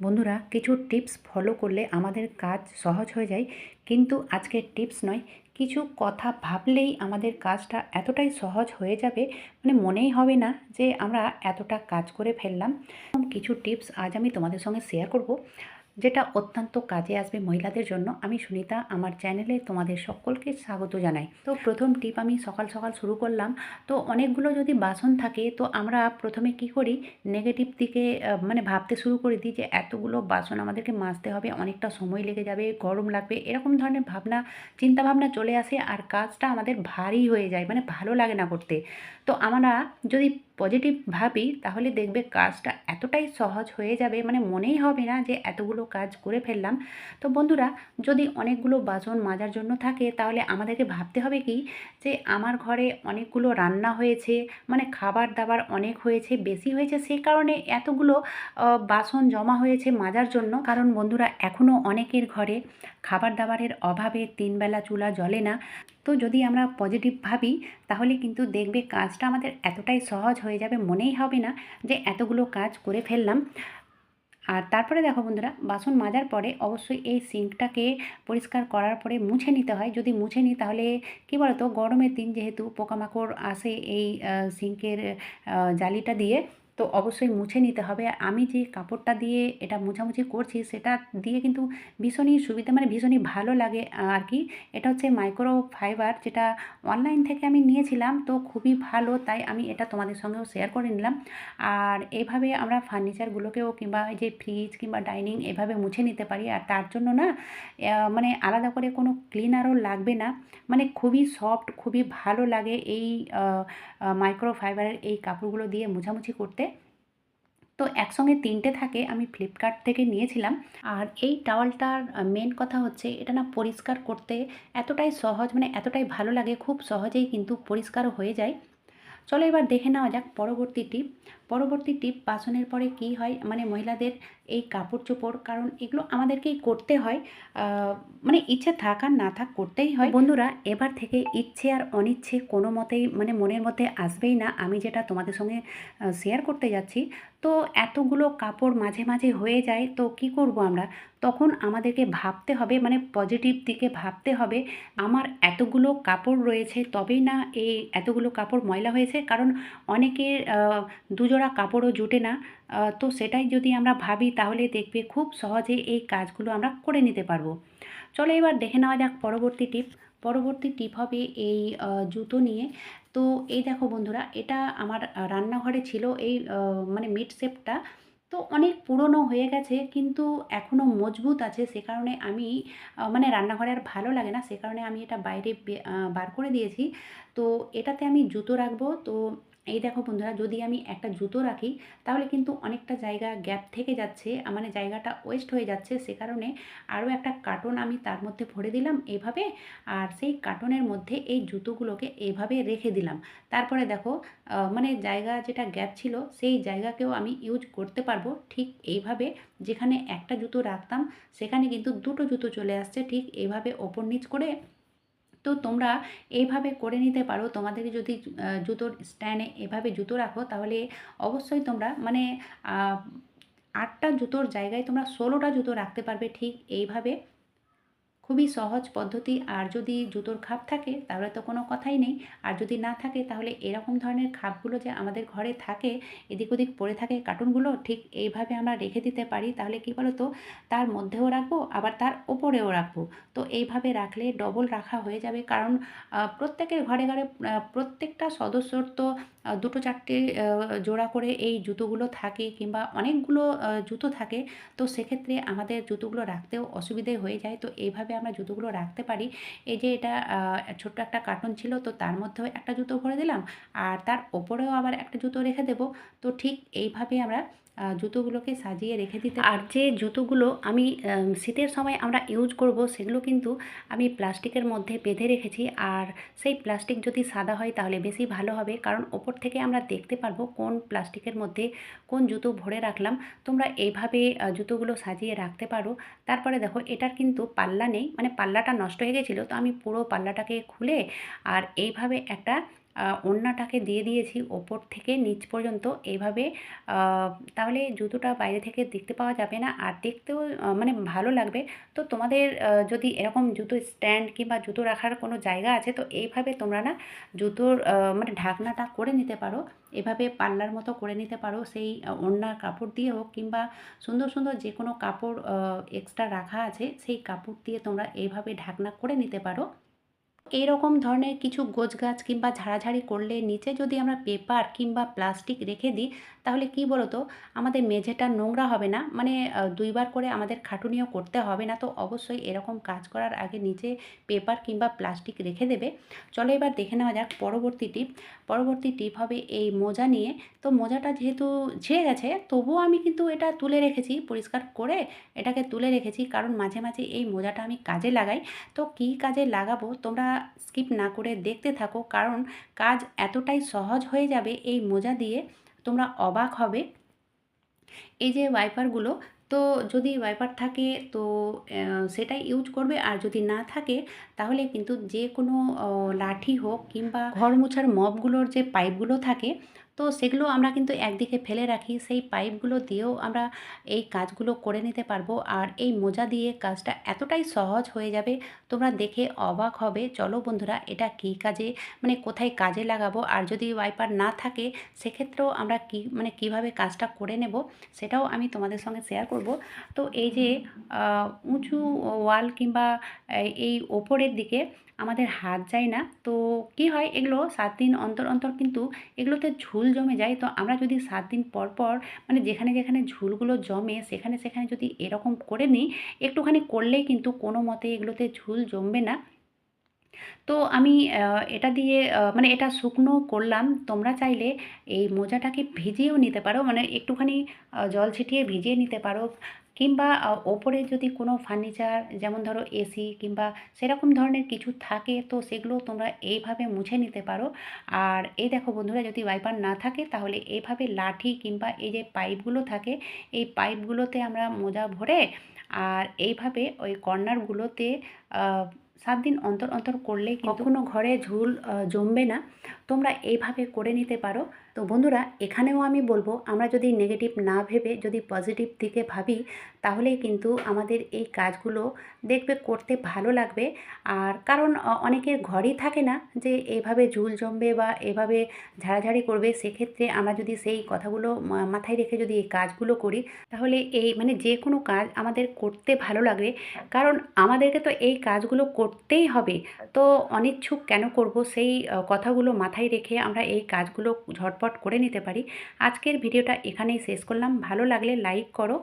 বন্ধুরা, কিছু tips follow করলে আমাদের কাজ সহজ হয়ে যায়। কিন্তু আজকের টিপস নয়, কিছু কথা ভাবলেই আমাদের কাজটা এতটাই সহজ হয়ে যাবে মানে মনেই হবে না যে আমরা এতটা কাজ করে ফেললাম। কিছু টিপস আজ আমি তোমাদের সঙ্গে শেয়ার করব। যেটা অত্যন্ত কাজে আসবে মহিলাদের জন্য, আমি সুনিতা, আমার চ্যানেলে তোমাদের সকলকে স্বাগত জানাই। তো প্রথম টিপ আমি সকাল সকাল শুরু করলাম। তো অনেকগুলো যদি বাসন থাকে, তো আমরা প্রথমে কি করি নেগেটিভ দিকে মানে ভাবতে শুরু করে দিই যে এতগুলো বাসন আমাদেরকে মাজতে হবে, অনেকটা সময় লেগে যাবে, গরম লাগবে, এরকম ধরনের ভাবনা চিন্তা ভাবনা চলে আসে আর কাজটা আমাদের ভারী হয়ে যায় মানে ভালো লাগে না করতে। তো আমরা যদি পজিটিভ ভাবি, তাহলে দেখবে কাজটা এতটাই সহজ হয়ে যাবে মানে মনেই হবে না যে এতগুলো কাজ করে ফেললাম। তো বন্ধুরা, যদি অনেকগুলো বাসন মাজার জন্য থাকে, তাহলে আমাদেরকে ভাবতে হবে কি? যে আমার ঘরে অনেকগুলো রান্না হয়েছে মানে খাবার দাবার অনেক হয়েছে, বেশি হয়েছে সেই কারণে এতগুলো বাসন জমা হয়েছে মাজার জন্য। কারণ বন্ধুরা এখনও অনেকের ঘরে খাবার দাবারের অভাবে তিনবেলা চুলা জ্বলে না। তো যদি আমরা পজিটিভ ভাবি তাহলে কিন্তু দেখবে কাজটা আমাদের এতটাই সহজ হয়ে যাবে, মনেই হবে না যে এতগুলো কাজ করে ফেললাম। আর তারপরে দেখো বন্ধুরা, বাসন মাজার পরে অবশ্যই এই সিঙ্কটাকে পরিষ্কার করার পরে মুছে নিতে হয়। যদি মুছে নিই তাহলে কি বলতো, গরমের দিন যেহেতু পোকামাকড় আসে এই সিঙ্কের জালিটা দিয়ে তো অবশ্যই মুছে নিতে হবে। আমি যে কাপড়টা দিয়ে এটা মোছামুছি করছি, সেটা দিয়ে কিন্তু ভীষণই সুবিধা মানে ভীষণই ভালো লাগে আর কি এটা হচ্ছে মাইক্রো ফাইবার যেটা অনলাইন থেকে আমি নিয়েছিলাম, তো খুবই ভালো, তাই আমি এটা তোমাদের সঙ্গেও শেয়ার করে নিলাম। আর এভাবে আমরা ফার্নিচারগুলোকেও কিংবা যে ফ্রিজ কিংবা ডাইনিং এভাবে মুছে নিতে পারি, আর তার জন্য না মানে আলাদা করে কোনো ক্লিনারও লাগবে না। মানে খুবই সফট খুবই ভালো লাগে এই মাইক্রো ফাইবারের এই কাপড়গুলো দিয়ে মোছামুছি করতে। তো একসঙ্গে তিনটে থাকে আমি ফ্লিপকার্ট থেকে নিয়েছিলাম। আর এই টাওয়ালটার মেন কথা হচ্ছে এটা না পরিষ্কার করতে এতটাই সহজ মানে এতটাই ভালো লাগে, খুব সহজেই কিন্তু পরিষ্কারও হয়ে যায়। চলো এবার দেখে নেওয়া যাক পরবর্তী টিপ পরবর্তী টিপ বাসনের পরে কি হয়? মানে মহিলাদের এই কাপড় চোপড় কারণ এগুলো আমাদেরকেই করতে হয়। মানে ইচ্ছে থাক আর না থাক করতেই হয়। বন্ধুরা এবার থেকে ইচ্ছে আর অনিচ্ছে কোনো মতেই মানে মনের মধ্যে আসবেই না। আমি যেটা তোমাদের সঙ্গে শেয়ার করতে যাচ্ছি। তো এতগুলো কাপড় মাঝে মাঝে হয়ে যায় তো কি করব আমরা? তখন আমাদেরকে ভাবতে হবে মানে পজিটিভ দিকে ভাবতে হবে আমার এতগুলো কাপড় রয়েছে তবেই না এই এতগুলো কাপড় ময়লা হয়েছে। কারণ অনেকের আহ, দুজোড়া কাপড়ও জুটে না। তো সেটাই যদি আমরা ভাবি, তাহলে দেখবে খুব সহজে এই কাজগুলো আমরা করে নিতে পারব। চলো এবার দেখে নেওয়া যাক পরবর্তী টিপ। পরবর্তী টিপ হবে এই জুতো নিয়ে। তো এই দেখো বন্ধুরা, এটা আমার রান্নাঘরে ছিল এই মানে মিড শেপটা। তো অনেক পুরনো হয়ে গেছে, কিন্তু এখনও মজবুত আছে। সে কারণে আমি মানে রান্নাঘরে আর ভালো লাগে না। সে কারণে আমি এটা বাইরে বার করে দিয়েছি। তো এটাতে আমি জুতো রাখব। তো এই দেখো বন্ধুরা, যদি আমি একটা জুতো রাখি, তাহলে কিন্তু অনেকটা জায়গা গ্যাপ থেকে যাচ্ছে মানে জায়গাটা ওয়েস্ট হয়ে যাচ্ছে। সে কারণে আরও একটা কার্টন আমি তার মধ্যে ভরে দিলাম এভাবে, আর সেই কার্টনের মধ্যে এই জুতোগুলোকে এভাবে রেখে দিলাম। তারপরে দেখো মানে জায়গা যেটা গ্যাপ ছিল, সেই জায়গাকেও আমি ইউজ করতে পারব ঠিক এইভাবে। যেখানে একটা জুতো রাখতাম, সেখানে কিন্তু দুটো জুতো চলে আসছে ঠিক এইভাবে ওপর নিচ করে। তো তোমরা এইভাবে করে নিতে পারো। তোমাদের যদি জুতোর স্ট্যান্ডে এভাবে জুতো রাখো, তাহলে অবশ্যই তোমরা মানে আটটা জুতোর জায়গায় তোমরা ষোলোটা জুতো রাখতে পারবে ঠিক এইভাবে। খুবই সহজ পদ্ধতি। আর যদি জুতোর খাপ থাকে, তাহলে তো কোনো কথাই নেই। আর যদি না থাকে, তাহলে এরকম ধরনের খাপগুলো যে আমাদের ঘরে থাকে, এদিক ওদিক পড়ে থাকে কার্টুনগুলো, ঠিক এইভাবে আমরা রেখে দিতে পারি। তাহলে কী বলো তো তার মধ্যেও রাখব, আবার তার ওপরেও রাখব। তো এইভাবে রাখলে ডবল রাখা হয়ে যাবে। কারণ প্রত্যেকের ঘরে ঘরে প্রত্যেকটা সদস্যর তো দুটো চারটে জোড়া করে এই জুতোগুলো থাকে কিংবা অনেকগুলো জুতো থাকে, তো সেক্ষেত্রে আমাদের জুতোগুলো রাখতেও অসুবিধে হয়ে যায়। তো এইভাবে আমরা জুতোগুলো রাখতে পারি। এই যে এটা ছোট্ট একটা কার্টন ছিল, তো তার মধ্যেও একটা জুতো ভরে দিলাম, আর তার ওপরেও আবার একটা জুতো রেখে দেবো। তো ঠিক এইভাবে আমরা জুতোগুলোকে সাজিয়ে রেখে দিতে। আর যে জুতোগুলো আমি শীতের সময় আমরা ইউজ করব, সেগুলো কিন্তু আমি প্লাস্টিকের মধ্যে বেঁধে রেখেছি। আর সেই প্লাস্টিক যদি সাদা হয়, তাহলে বেশি ভালো হবে। কারণ ওপর থেকে আমরা দেখতে পারব কোন প্লাস্টিকের মধ্যে কোন জুতো ভরে রাখলাম। তোমরা এইভাবে জুতোগুলো সাজিয়ে রাখতে পারো। তারপরে দেখো, এটার কিন্তু পাল্লা নেই। মানে পাল্লাটা নষ্ট হয়ে গেছিল, তো আমি পুরো পাল্লাটাকে খুলে আর এইভাবে একটা ওড়নাটাকে দিয়ে দিয়েছি ওপর থেকে নিচ পর্যন্ত। এইভাবে তাহলে জুতোটা বাইরে থেকে দেখতে পাওয়া যাবে না আর দেখতেও মানে ভালো লাগবে। তো তোমাদের যদি এরকম জুতো স্ট্যান্ড কিংবা জুতো রাখার কোনো জায়গা আছে, তো এইভাবে তোমরা না জুতোর মানে ঢাকনাটা করে নিতে পারো। এভাবে পাল্লার মতো করে নিতে পারো। সেই ওড়নার কাপড় দিয়ে হোক কিংবা সুন্দর সুন্দর যে কোনো কাপড় এক্সট্রা রাখা আছে, সেই কাপড় দিয়ে তোমরা এইভাবে ঢাকনা করে নিতে পারো। এইরকম ধরনের কিছু গোছ গাছ কিংবা ঝাড়াঝাড়ি করলে নিচে যদি আমরা পেপার কিংবা প্লাস্টিক রেখে দিই তাহলে কি বলো তো আমাদের মেঝেটা নোংরা হবে না। মানে দুইবার করে আমাদের খাটুনিও করতে হবে না। তো অবশ্যই এরকম কাজ করার আগে নিচে পেপার কিংবা প্লাস্টিক রেখে দেবে। চলো এবার দেখে নেওয়া যাক পরবর্তী টিপ। পরবর্তী টিপ হবে এই মোজা নিয়ে। তো মোজাটা যেহেতু ছিঁড়ে গেছে, তবুও আমি কিন্তু এটা তুলে রেখেছি পরিষ্কার করে। এটাকে তুলে রেখেছি কারণ মাঝে মাঝে এই মোজাটা আমি কাজে লাগাই। তো কী কাজে লাগাবো তোমরা স্কিপ না করে দেখতে থাকো। কারণ কাজ এতটাই সহজ হয়ে যাবে এই মোজা দিয়ে। তোমরা অবাক হবে। এই যে ওয়াইপারগুলো তো যদি ওয়াইপার থাকে, তো সেটাই ইউজ করবে। আর যদি না থাকে, তাহলে কিন্তু যে কোনো লাঠি হোক কিংবা ঘর মোছার মপগুলোর যে পাইপগুলো থাকে তো সেগুলো আমরা কিন্তু একদিকে ফেলে রাখি, সেই পাইপগুলো দিয়েও আমরা এই কাজগুলো করে নিতে পারব। আর এই মোজা দিয়ে কাজটা এতটাই সহজ হয়ে যাবে, তোমরা দেখে অবাক হবে। চলো বন্ধুরা, এটা কী কাজে মানে কোথায় কাজে লাগাবো? আর যদি ওয়াইপার না থাকে, সেক্ষেত্রেও আমরা কি মানে কীভাবে কাজটা করে নেব, সেটাও আমি তোমাদের সঙ্গে শেয়ার করব। তো এই যে উঁচু ওয়াল কিংবা এই- ওপরের দিকে আমাদের হাত যায় না। তো কি হয়, এগুলো সাত দিন অন্তর অন্তর কিন্তু এগুলোতে ঝুল জমে যায়। তো আমরা যদি সাত দিন পর পর মানে যেখানে যেখানে ঝুলগুলো জমে, সেখানে সেখানে যদি এরকম করে নিই, একটুখানি করলেই কিন্তু কোনো মতে এগুলোতে ঝুল জমবে না। তো আমি এটা দিয়ে মানে এটা শুকনো করলাম। তোমরা চাইলে এই মোজাটাকে ভিজিয়েও নিতে পারো। মানে একটুখানি জল ছিটিয়ে ভিজিয়ে নিতে পারো। কিংবা ওপরে যদি কোনো ফার্নিচার যেমন ধরো এসি কিংবা সেরকম ধরনের কিছু থাকে, তো সেগুলো তোমরা এইভাবে মুছে নিতে পারো। আর এই দেখো বন্ধুরা, যদি ওয়াইপার না থাকে, তাহলে এইভাবে লাঠি কিংবা এই যে পাইপগুলো থাকে, এই পাইপগুলোতে আমরা মোজা ভরে, আর এইভাবে ওই কর্নারগুলোতে সাত দিন অন্তর অন্তর করলে কখনো ঘরে ঝুল জমবে না। তোমরা এইভাবে করে নিতে পারো। তো বন্ধুরা, এখানেও আমি বলব, আমরা যদি নেগেটিভ না ভেবে যদি পজিটিভ দিকে ভাবি, তাহলেই কিন্তু আমাদের এই কাজগুলো দেখবে করতে ভালো লাগবে। আর কারণ অনেকের ঘরই থাকে না যে এভাবে ঝুল জমবে বা এভাবে ঝাড়াঝাড়ি করবে, সেক্ষেত্রে আমরা যদি সেই কথাগুলো মাথায় রেখে যদি এই কাজগুলো করি, তাহলে এই মানে যে কোনো কাজ আমাদের করতে ভালো লাগবে। কারণ আমাদেরকে তো এই কাজগুলো করতেই হবে। তো অনিচ্ছুক কেন করব? সেই কথাগুলো মাথায় রেখে আমরা এই কাজগুলো ঝটপট করে নিতে পারি। আজকের ভিডিওটা এখানেই শেষ করলাম। ভালো লাগলে লাইক করো।